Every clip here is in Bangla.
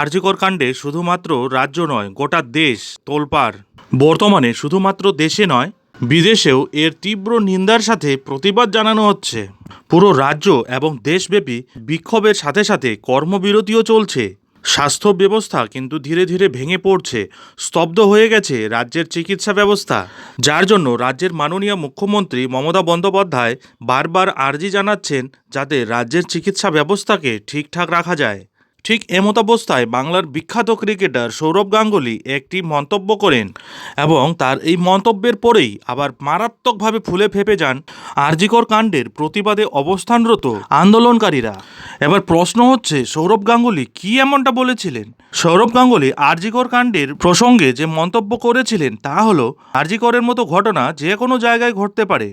আরজিকর কাণ্ডে শুধুমাত্র রাজ্য নয়, গোটা দেশ তোলপাড়। বর্তমানে শুধুমাত্র দেশে নয়, বিদেশেও এর তীব্র নিন্দার সাথে প্রতিবাদ জানানো হচ্ছে। পুরো রাজ্য এবং দেশব্যাপী বিক্ষোভের সাথে সাথে কর্মবিরতিও চলছে। স্বাস্থ্য ব্যবস্থা কিন্তু ধীরে ধীরে ভেঙে পড়ছে, স্তব্ধ হয়ে গেছে রাজ্যের চিকিৎসা ব্যবস্থা। যার জন্য রাজ্যের মাননীয় মুখ্যমন্ত্রী মমতা বন্দ্যোপাধ্যায় বারবার আর্জি জানাচ্ছেন যাতে রাজ্যের চিকিৎসা ব্যবস্থাকে ঠিকঠাক রাখা যায়। ঠিক এমতাবস্থায় বাংলার বিখ্যাত ক্রিকেটার সৌরভ গাঙ্গুলি একটি মন্তব্য করেন এবং তার এই মন্তব্যের পরেই আবার মারাত্মকভাবে ফুলে ফেপে যান আরজিকর কাণ্ডের প্রতিবাদে অবস্থানরত আন্দোলনকারীরা। এবার প্রশ্ন হচ্ছে, সৌরভ গাঙ্গুলি কি এমনটা বলেছিলেন? সৌরভ গাঙ্গুলি আরজিকর কাণ্ডের প্রসঙ্গে যে মন্তব্য করেছিলেন তা হলো, আরজিকরের মতো ঘটনা যে কোনো জায়গায় ঘটতে পারে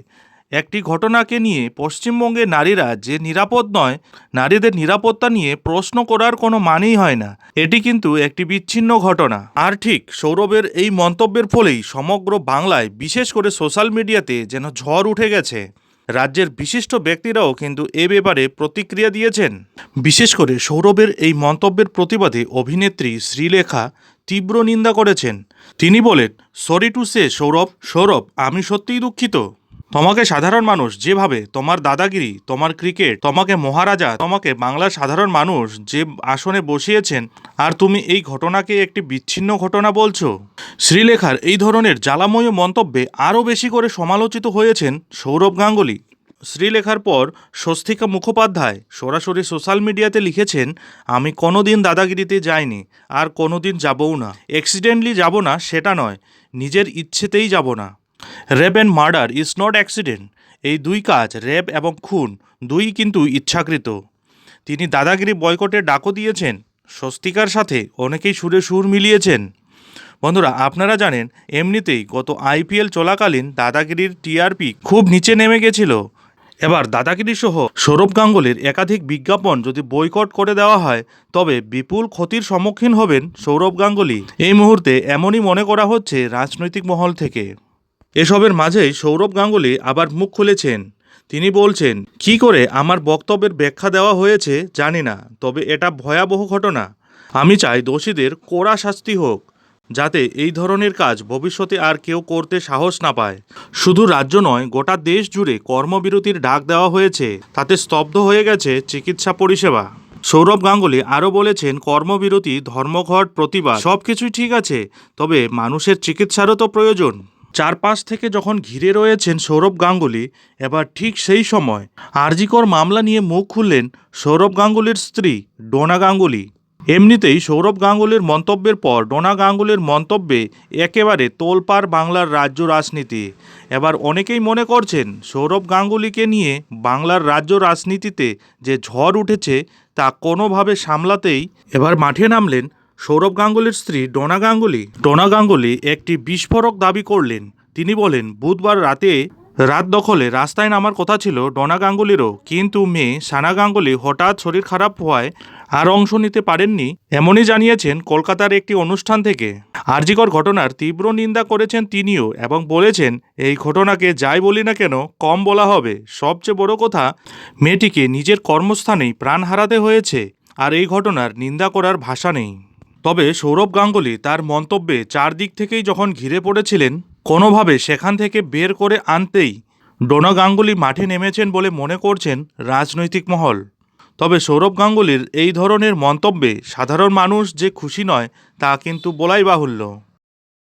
একটি ঘটনাকে নিয়ে পশ্চিমবঙ্গের নারীরা যে নিরাপদ নয়, নারীদের নিরাপত্তা নিয়ে প্রশ্ন করার কোনো মানেই হয় না। এটি কিন্তু একটি বিচ্ছিন্ন ঘটনা। আর ঠিক সৌরভের এই মন্তব্যের ফলেই সমগ্র বাংলায়, বিশেষ করে সোশ্যাল মিডিয়াতে যেন ঝড় উঠে গেছে। রাজ্যের বিশিষ্ট ব্যক্তিরাও কিন্তু এ ব্যাপারে প্রতিক্রিয়া দিয়েছেন। বিশেষ করে সৌরভের এই মন্তব্যের প্রতিবাদে অভিনেত্রী শ্রীলেখা তীব্র নিন্দা করেছেন। তিনি বলেন, sorry to say Sourav Sourav, আমি সত্যিই দুঃখিত। তোমাকে সাধারণ মানুষ যেভাবে তোমার দাদাগিরি, তোমার ক্রিকেট, তোমাকে মহারাজা, তোমাকে বাংলার সাধারণ মানুষ যে আসনে বসিয়েছেন, আর তুমি এই ঘটনাকে একটি বিচ্ছিন্ন ঘটনা বলছো? শ্রীলেখার এই ধরনের জ্বালাময় মন্তব্যে আরও বেশি করে সমালোচিত হয়েছেন সৌরভ গাঙ্গুলি। শ্রীলেখার পর স্বস্তিকা মুখোপাধ্যায় সরাসরি সোশ্যাল মিডিয়াতে লিখেছেন, আমি কোনোদিন দাদাগিরিতে যাইনি, আর কোনোদিন যাবও না। অ্যাক্সিডেন্টলি যাব না, সেটা নয়। নিজের ইচ্ছেতেই যাব না। Rape and murder is not accident এই দুই কাজ রেপ এবং খুন, দুই কিন্তু ইচ্ছাকৃত। তিনি দাদাগিরি বয়কটের ডাকও দিয়েছেন, স্বস্তিকার সাথে অনেকেই সুরে সুর মিলিয়েছেন। বন্ধুরা, আপনারা জানেন, এমনিতেই গত আইপিএল চলাকালীন দাদাগিরির টিআরপি খুব নিচে নেমে গেছিল। এবার দাদাগিরি সহ সৌরভ গাঙ্গুলির একাধিক বিজ্ঞাপন যদি বয়কট করে দেওয়া হয়, তবে বিপুল ক্ষতির সম্মুখীন হবেন সৌরভ গাঙ্গুলি। এই মুহূর্তে এমনই মনে করা হচ্ছে রাজনৈতিক মহল থেকে। এসবের মাঝেই সৌরভ গাঙ্গুলি আবার মুখ খুলেছেন। তিনি বলছেন, কি করে আমার বক্তব্যের ব্যাখ্যা দেওয়া হয়েছে জানি না, তবে এটা ভয়াবহ ঘটনা। আমি চাই দোষীদের কড়া শাস্তি হোক, যাতে এই ধরনের কাজ ভবিষ্যতে আর কেউ করতে সাহস না পায়। শুধু রাজ্য নয়, গোটা দেশ জুড়ে কর্মবিরতির ডাক দেওয়া হয়েছে, তাতে স্তব্ধ হয়ে গেছে চিকিৎসা পরিষেবা। সৌরভ গাঙ্গুলি আরও বলেছেন, কর্মবিরতি, ধর্মঘট, প্রতিবাদ সব কিছুই ঠিক আছে, তবে মানুষের চিকিৎসারও তো প্রয়োজন। চারপাশ থেকে যখন ঘিরে রয়েছেন সৌরভ গাঙ্গুলি, এবার ঠিক সেই সময় আরজিকর মামলা নিয়ে মুখ খুললেন সৌরভ গাঙ্গুলির স্ত্রী ডোনা গাঙ্গুলি। এমনিতেই সৌরভ গাঙ্গুলির মন্তব্যের পর ডোনা গাঙ্গুলির মন্তব্যে একেবারে তোলপাড় বাংলার রাজ্য রাজনীতি। এবার অনেকেই মনে করছেন সৌরভ গাঙ্গুলিকে নিয়ে বাংলার রাজ্য রাজনীতিতে যে ঝড় উঠেছে তা কোনোভাবে সামলাতেই এবার মাঠে নামলেন সৌরভ গাঙ্গুলির স্ত্রী ডোনা গাঙ্গুলি। ডোনা গাঙ্গুলি একটি বিস্ফোরক দাবি করলেন। তিনি বলেন, বুধবার রাতে রাত দখলে রাস্তায় নামার কথা ছিল ডোনা গাঙ্গুলিরও। কিন্তু মেয়ে সানা গাঙ্গুলি হঠাৎ শরীর খারাপ হওয়ায় আর অংশ নিতে পারেননি এমনই জানিয়েছেন কলকাতার একটি অনুষ্ঠান থেকে। আরজিকর ঘটনার তীব্র নিন্দা করেছেন তিনিও এবং বলেছেন, এই ঘটনাকে যাই বলি না কেন, কম বলা হবে। সবচেয়ে বড় কথা, মেয়েটিকে নিজের কর্মস্থানেই প্রাণ হারাতে হয়েছে। আর এই ঘটনার নিন্দা করার ভাষা নেই। তবে সৌরভ গাঙ্গুলি তার মন্তব্যে চারদিক থেকেই যখন ঘিরে পড়েছিলেন, কোনোভাবে সেখান থেকে বের করে আনতেই ডোনা গাঙ্গুলি মাঠে নেমেছেন বলে মনে করছেন রাজনৈতিক মহল। তবে সৌরভ গাঙ্গুলির এই ধরনের মন্তব্যে সাধারণ মানুষ যে খুশি নয়, তা কিন্তু বলাই বাহুল্য।